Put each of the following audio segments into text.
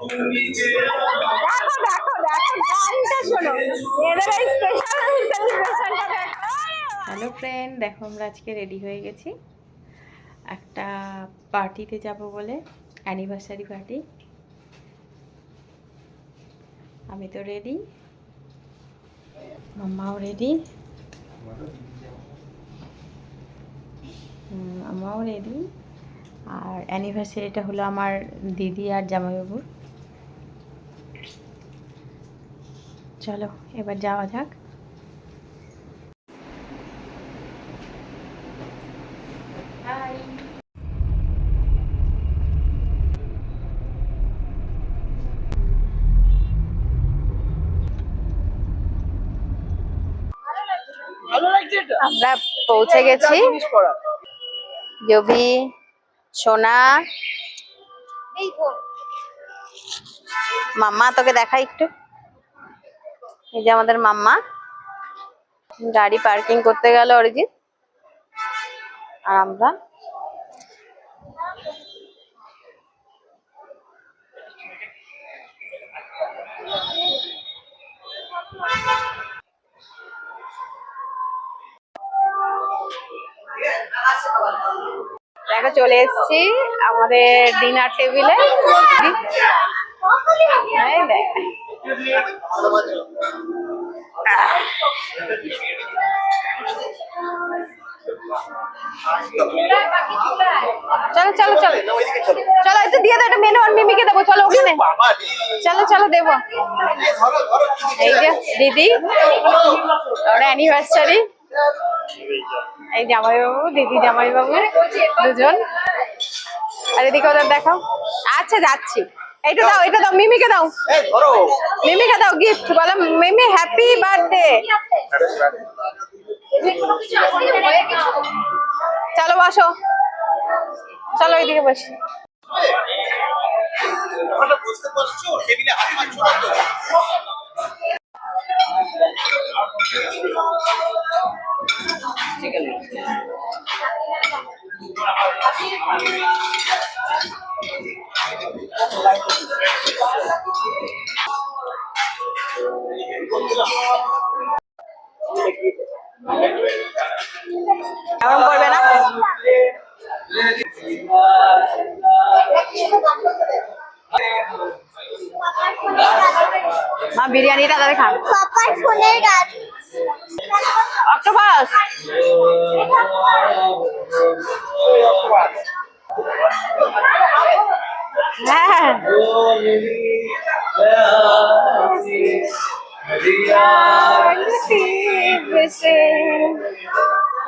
দেখো দেখো দেখো, গানটা শোনো। এদের এই স্পেশাল হ্যালো ফ্রেন্ড দেখো। আমরা আজকে রেডি হয়ে গেছি। একটা পার্টিতে যাব বলে অ্যানিভার্সারি পার্টি আমি তো রেডি মাম্মাও রেডি আমাও রেডি আর অ্যানিভার্সারিটা হলো আমার দিদি আর জামাইবাবুর। চলো এবার যাওয়া যাক। আমরা পৌঁছে গেছি। জবি সোনা। মাম্মা তোকে দেখাই একটু। এই যে আমাদের মাম্মা। গাড়ি পার্কিং করতে গেল অরিজিৎ। আর আমরা। দেখো, চলে এসেছি আমাদের ডিনার টেবিলে দেখ। চলো চলো চলো। চলো একটু দিয়ে দাও একটা মেনু আর মিমিকে দেবো। চলো ওখানে। চলো চলো দেবো। এই যে দিদি। ওর অ্যানিভার্সারি এই জামাইবাবু দিদি জামাইবাবু দুজন। আর এদিকে ওদের দেখাও। আচ্ছা যাচ্ছি। এইটা দাও এটা দাও মিমিকে দাও। মিমিকে দাও গিফট বলো মিমি হ্যাপি বার্থডে চলো বসো। চলো এইদিকে বসি। বুঝতে পারছ? টেবিলে হাত এমন করবে না মা বিরিয়ানিটা তাহলে খান পাপার ফোনের গান অক্টোপাস হ্যাঁ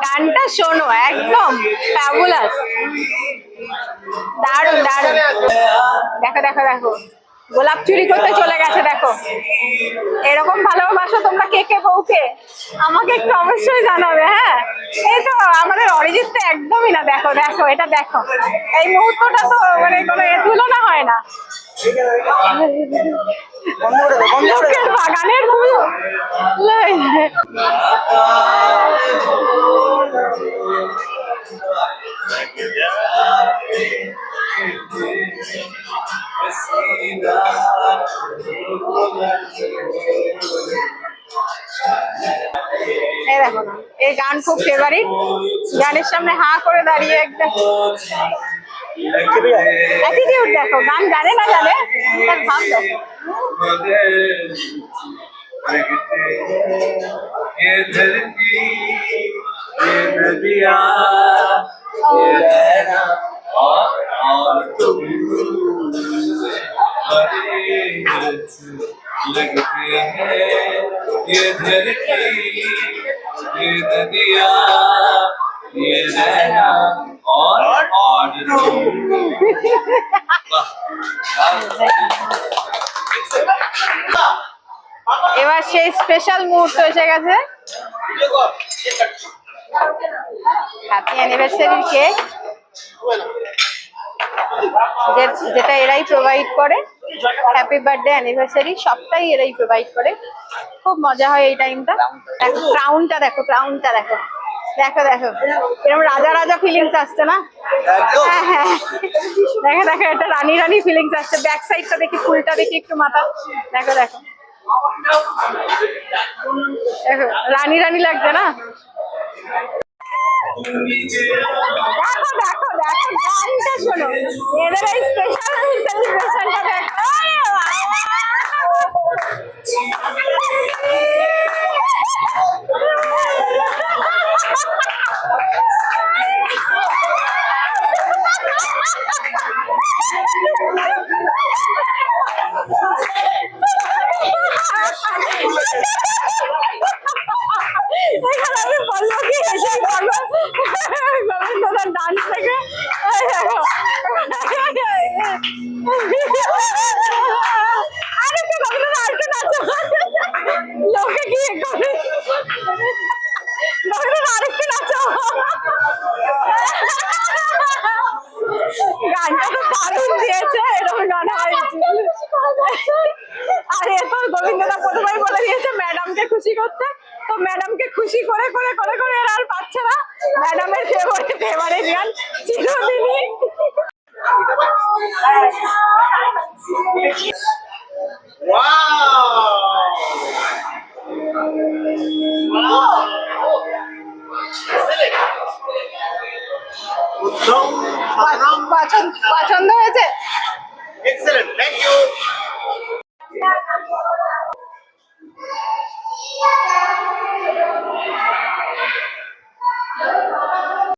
গানটা শোনো, একদম ফ্যাবুলাস দারুণ দারুণ। দেখো দেখো দেখো। গোলাপ চুরি করতে চলে গেছে, দেখো। এরকম ভালোবাসো তোমরা কে কে, বউকে? আমাকে একটু অবশ্যই জানাবে হ্যাঁ? এই তো আমাদের অরিজিৎ তো একদমই না। দেখো দেখো, এটা দেখো। এই মুহূর্তটা তো মানে কোনো তুলনা হয় না। বাগানের দেখো না এই গান খুব ফেভারিট গানের সামনে হাঁ করে দাঁড়িয়ে একদম অ্যাটিটিউড দেখো গান জানে না জানে তার ভাব দেখো ये धरती ये नदिया ये रहना और और तुम बड़े लगते हैं ये धरती ये नदिया ये रहना और और तुम এবার সেই স্পেশাল মুহূর্ত এসে গেছে। হ্যাপি অ্যানিভার্সারির কেক যেটা এরাই প্রোভাইড করে। হ্যাপি বার্থডে অ্যানিভার্সারি সবটাই এরাই প্রোভাইড করে। খুব মজা হয় এই টাইমটা দেখো ক্রাউনটা দেখো ক্রাউনটা দেখো। দেখো দেখো। এরকম রাজা রাজা ফিলিংস আসছে না? হ্যাঁ হ্যাঁ। দেখো দেখো এটা রানী রানী ফিলিংস আসছে। ব্যাক সাইডটা দেখি ফুলটা দেখি একটু মাথা। দেখো দেখো। দেখো রানী রানী লাগছে না? দেখো দেখো দেখো গানটা শোনো এদের এই স্পেশাল সেলিব্রেশনটা দেখো এখানে আমি বলব কি এসে গোবিন্দদা আরেকটু নাচো? লোকে কি করে? খুশি করতে তো ম্যাডামকে খুশি করে করে করে করে এরা আর পাচ্ছে না। ম্যাডামের ফেভারিট ফেভারিট গান চিরদিনই। পছন্দ হয়েছে? Excellent thank you Thank you.